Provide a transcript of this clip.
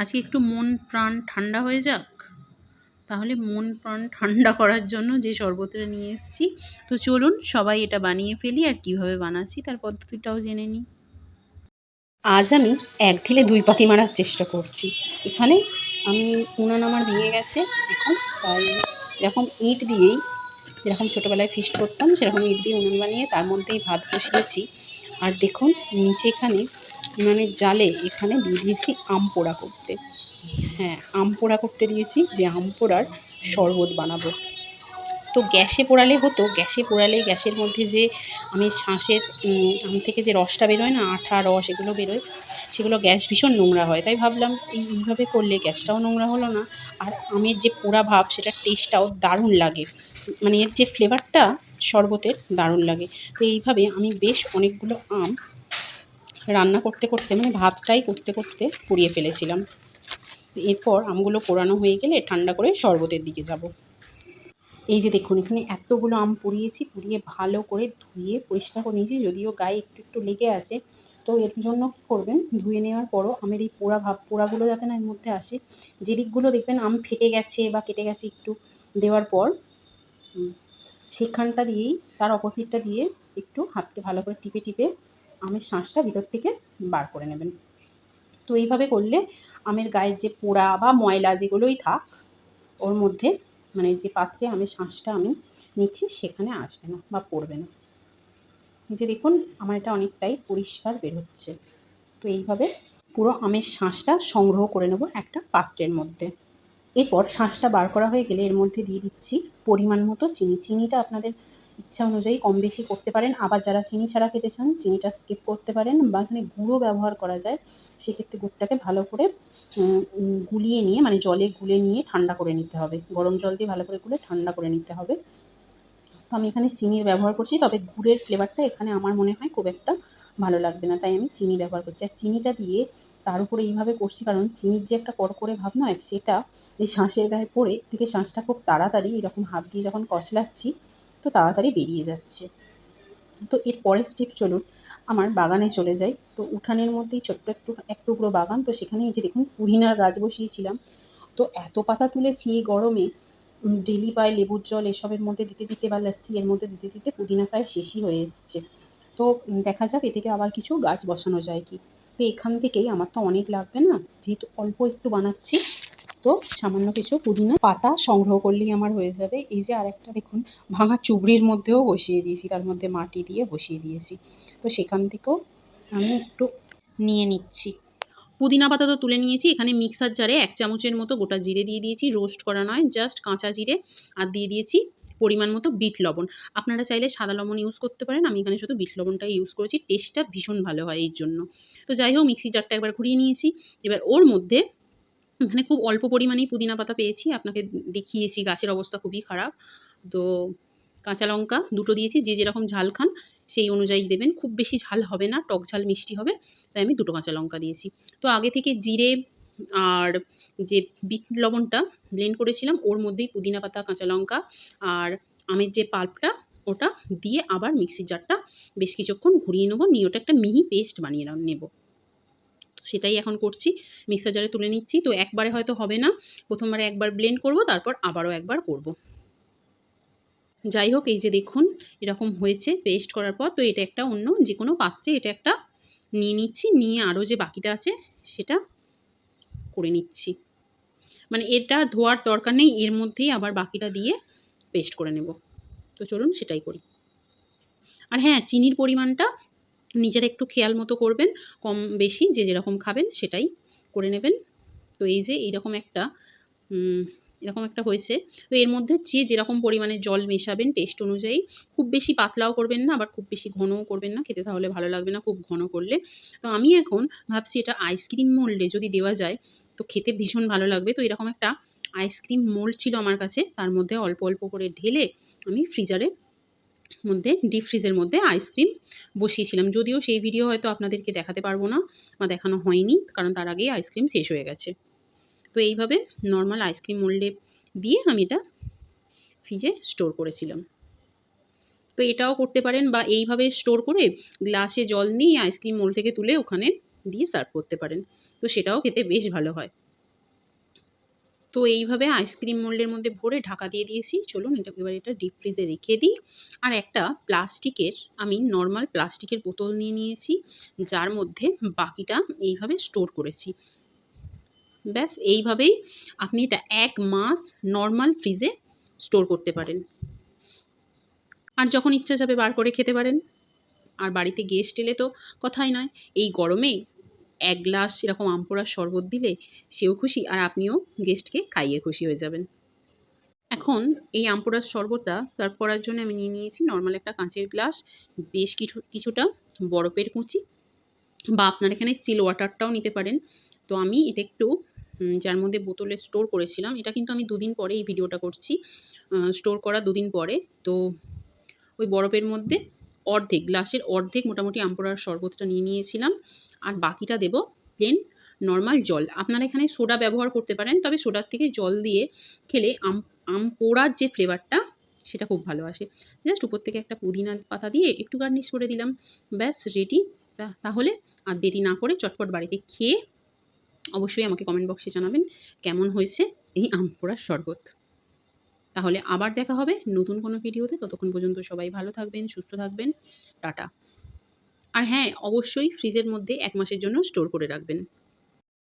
আজকে একটু মন প্রাণ ঠান্ডা হয়ে যাক? তাহলে মন প্রাণ ঠান্ডা করার জন্য যে শরবতটা নিয়ে এসেছি। তো চলুন সবাই এটা বানিয়ে ফেলি আর কীভাবে বানাচ্ছি তার পদ্ধতিটাও জেনে নিই। আজ আমি এক ঢিলে দুই পাখি মারার চেষ্টা করছি। এখানে আমি উনান আমার ভেঙে গেছে এখন তাই এরকম ইট দিয়েই যেরকম ছোটোবেলায় ফিস্ট করতাম, সেরকম ইট দিয়ে উনুন বানিয়ে তার মধ্যেই ভাত বসিয়েছি। আর দেখুন, নিচে এখানে উনানের জালে এখানে দিয়ে দিয়েছি আম পোড়া করতে। হ্যাঁ আম পোড়া করতে দিয়েছি, যে আম পোড়ার শরবত বানাবো। তো গ্যাসে পোড়ালে হতো, গ্যাসে পোড়ালে গ্যাসের মধ্যে যে আমি শাঁসের আম থেকে যে রসটা বেরোয় না, আঠা, রস এগুলো বেরোয়, সেগুলো গ্যাস ভীষণ নোংরা হয়। তাই ভাবলাম এই, এইভাবে করলে গ্যাসটাও নোংরা হলো না, আর আমের যে পোড়া ভাব, সেটার টেস্টটাও দারুণ লাগে। মানে এর যে ফ্লেভারটা শরবতের, দারুণ লাগে। তো এইভাবে আমি বেশ অনেকগুলো আম রান্না করতে করতে মানে ভাতটাই করতে করতে পুড়িয়ে ফেলেছিলাম। এরপর আমগুলো পোড়ানো হয়ে গেলে ঠান্ডা করে শরবতের দিকে যাব। এই যে দেখুন, এখানে এতগুলো আম পুড়িয়েছি, পুড়িয়ে ভালো করে ধুয়ে পরিষ্কার করে নিয়েছি, যদিও গায়ে একটু একটু লেগে আছে। তো এর জন্য কী করবেন, ধুয়ে নেওয়ার পরও আমের এই পোড়া ভাব, পোড়াগুলো যাতে না এর মধ্যে আসে। যে দিকগুলো দেখবেন আম ফেটে গেছে বা কেটে গেছে একটু দেওয়ার পর সেখানটা দিয়েই, তার অপোজিটটা দিয়ে একটু হাতকে ভালো করে টিপে টিপে আমের শাঁসটা ভিতর থেকে বার করে নেবেন। তো এইভাবে করলে আমের গায়ের যে পোড়া বা ময়লা যেগুলোই থাক, ওর মধ্যে মানে যে পাত্রে আমের শাঁসটা আমি নিচ্ছি সেখানে আসবে না বা পড়বে না। যে দেখুন, আমার এটা অনেকটাই পরিষ্কার বের হচ্ছে। তো এইভাবে পুরো আমের শাঁসটা সংগ্রহ করে নেব একটা পাত্রের মধ্যে। এরপর শাঁসটা বার করা হয়ে গেলে এর মধ্যে দিয়ে দিচ্ছি পরিমাণ মতো চিনি। চিনিটা আপনাদের ইচ্ছা অনুযায়ী কম বেশি করতে পারেন। আবার যারা চিনি ছাড়া খেতে চান, চিনিটা স্কিপ করতে পারেন বা এখানে গুঁড়ো ব্যবহার করা যায়, সেক্ষেত্রে গুড়টাকে ভালো করে গুলিয়ে নিয়ে মানে জলে গুলে নিয়ে ঠান্ডা করে নিতে হবে। গরম জল দিয়ে ভালো করে গুলে ঠান্ডা করে নিতে হবে। তো আমি এখানে চিনির ব্যবহার করছি, তবে গুড়ের ফ্লেভারটা এখানে আমার মনে হয় খুব একটা ভালো লাগবে না, তাই আমি চিনি ব্যবহার করছি। আর চিনিটা দিয়ে তার উপরে এইভাবে করছি, কারণ চিনির যে একটা কড়কড়ে ভাব নয়, সেটা এই শাঁসের গায়ে পড়ে, থেকে শাঁসটা খুব তাড়াতাড়ি এরকম হাত দিয়ে যখন কচলাচ্ছি তো তাড়াতাড়ি বেরিয়ে যাচ্ছে। তো এর পরের স্টেপ চলুন, আমার বাগানে চলে যাই। তো উঠানের মধ্যেই ছোট্ট একটু, এক টুকরো বাগান। তো সেখানে এই যে দেখুন, পুদিনার গাছ বসিয়েছিলাম। তো এত পাতা তুলেছি এই গরমে ডেলি পায় লেবুর জল এসবের মধ্যে দিতে দিতে বা লাস্সি এর মধ্যে দিতে দিতে পুদিনা প্রায় শেষই হয়ে এসছে। তো দেখা যাক এ থেকে আবার কিছু গাছ বসানো যায় কি? তো এখান থেকেই আমার তো অনেক লাগবে না? যেহেতু অল্প একটু বানাচ্ছি তো সামান্য কিছু পুদিনা পাতা সংগ্রহ করলেই আমার হয়ে যাবে। এই যে আরেকটা দেখুন, ভাঙা চুবড়ির মধ্যেও বসিয়ে দিয়েছি, তার মধ্যে মাটি দিয়ে বসিয়ে দিয়েছি। তো সেখান থেকেও আমি একটু নিয়ে নিচ্ছি। পুদিনা পাতা তো তুলে নিয়েছি, এখানে মিক্সার জারে এক চামচের মতো গোটা জিরে দিয়ে দিয়েছি, রোস্ট করা নয়, জাস্ট কাঁচা জিরে আর দিয়ে দিয়েছি পরিমাণ মতো বিট লবণ। আপনারা চাইলে সাদা লবণ ইউজ করতে পারেন, আমি এখানে শুধু বিট লবণটাই ইউজ করেছি টেস্টটা ভীষণ ভালো হয় এই জন্য। তো যাই হোক মিক্সি জারটা একবার ঘুরিয়ে নিয়েছি, এবার ওর মধ্যে এখানে খুব অল্প পরিমাণেই পুদিনা পাতা পেয়েছি। আপনাকে দেখিয়েছি, গাছের অবস্থা খুবই খারাপ। তো কাঁচা লঙ্কা দুটো দিয়েছি, যে যেরকম ঝাল খান সেই অনুযায়ী দেবেন। খুব বেশি ঝাল হবে না, টক ঝাল মিষ্টি হবে, তাই আমি দুটো কাঁচা লঙ্কা দিয়েছি। তো আগে থেকে জিরে আর যে বিট লবণটা ব্লেন্ড করেছিলাম, ওর মধ্যেই পুদিনা পাতা, কাঁচা লঙ্কা আর আমের যে পাল্পটা, ওটা দিয়ে আবার মিক্সির জারটা বেশ কিছুক্ষণ ঘুরিয়ে নেব। নিয়ে ওটা একটা মিহি পেস্ট বানিয়ে নেব। সেটাই এখন করছি। মিক্সার জারে তুলে নিচ্ছি। তো একবারে হয়তো হবে না। প্রথমবারে একবার ব্লেন্ড করব, তারপর আবারও একবার করব। যাই হোক, এই যে দেখুন, এরকম হয়েছে পেস্ট করার পর। তো এটা একটা অন্য যে কোনো পাত্রে এটা একটা নিয়ে নিচ্ছি। নিয়ে আরও যে বাকিটা আছে, সেটা করে নিচ্ছি। মানে এটা ধোয়ার দরকার নেই, এর মধ্যেই আবার বাকিটা দিয়ে পেস্ট করে নেব। তো চলুন সেটাই করি। আর হ্যাঁ চিনির পরিমাণটা নিজের একটু খেয়াল মতো করবেন, কম বেশি যে যেরকম খাবেন সেটাই করে নেবেন। তো এই যে এইরকম একটা এরকম একটা হয়েছে। তো এর মধ্যে যে যেরকম পরিমাণে জল মেশাবেন টেস্ট অনুযায়ী, খুব বেশি পাতলাও করবেন না, আবার খুব বেশি ঘনও করবেন না, খেতে তাহলে ভালো লাগবে না খুব ঘন করলে। তো আমি এখন ভাবছি এটা আইসক্রিম মোল্ডে যদি দেওয়া যায়, তো খেতে ভীষণ ভালো লাগবে। তো এরকম একটা আইসক্রিম মোল্ড ছিল আমার কাছে, তার মধ্যে অল্প অল্প করে ঢেলে আমি ফ্রিজারে মধ্যে ডিপ ফ্রিজের মধ্যে আইসক্রিম বসিয়েছিলাম। যদিও সেই ভিডিও হয়তো আপনাদেরকে দেখাতে পারব না বা দেখানো হয়নি, কারণ তার আগেই আইসক্রিম শেষ হয়ে গেছে। তো এইভাবে নর্মাল আইসক্রিম মোল্ডে দিয়ে আমি এটা ফ্রিজে স্টোর করেছিলাম। তো এটাও করতে পারেন বা এইভাবে স্টোর করে গ্লাসে জল নিয়ে আইসক্রিম মোল্ড থেকে তুলে ওখানে দিয়ে সার্ভ করতে পারেন। তো সেটাও খেতে বেশ ভালো হয়। তো এইভাবে আইসক্রিম মোল্ডের মধ্যে ভরে ঢাকা দিয়ে দিয়েছি। চলুন এটা এবার এটা ডিপ ফ্রিজে রেখে দিই। আর একটা প্লাস্টিকের, আমি নর্মাল প্লাস্টিকের বোতল নিয়ে নিয়েছি, যার মধ্যে বাকিটা এইভাবে স্টোর করেছি। ব্যাস, এইভাবেই আপনি এটা এক মাস নর্মাল ফ্রিজে স্টোর করতে পারেন। আর যখন ইচ্ছা যাবে বার করে খেতে পারেন। আর বাড়িতে গেস্ট এলে তো কথাই নয়, এই গরমে এক গ্লাস এরকম আমপোড়ার শরবত দিলে সেও খুশি আর আপনিও গেস্টকে খাইয়ে খুশি হয়ে যাবেন। এখন এই আমপোড়ার শরবতটা সার্ভ করার জন্য আমি নিয়ে নিয়েছি নর্মাল একটা কাঁচের গ্লাস, বেশ কিছু, কিছুটা বরফের কুচি বা আপনার এখানে চিল ওয়াটারটাও নিতে পারেন। তো আমি এটা একটু যার মধ্যে বোতলে স্টোর করেছিলাম, এটা কিন্তু আমি দুদিন পরে এই ভিডিওটা করছি স্টোর করা দুদিন পরে। তো ওই বরফের মধ্যে অর্ধেক, গ্লাসের অর্ধেক মোটামুটি আমপোড়ার শরবতটা নিয়ে নিয়েছিলাম। আর বাকিটা দেব প্লেন নর্মাল জল। আপনারা এখানে সোডা ব্যবহার করতে পারেন, তবে সোডার থেকে জল দিয়ে খেলে আম আম পোড়ার যে ফ্লেভারটা সেটা খুব ভালো আসে। জাস্ট উপর থেকে একটা পুদিনা পাতা দিয়ে একটু গার্নিশ করে দিলাম। ব্যাস রেডি তাহলে আর দেরি না করে চটপট বাড়িতে খেয়ে অবশ্যই আমাকে কমেন্ট বক্সে জানাবেন কেমন হয়েছে এই আম পোড়ার শরবত। তাহলে আবার দেখা হবে নতুন কোনো ভিডিওতে ততক্ষণ পর্যন্ত সবাই ভালো থাকবেন, সুস্থ থাকবেন। টাটা। আর হ্যাঁ অবশ্যই ফ্রিজের মধ্যে এক মাসের জন্য স্টোর করে রাখবেন।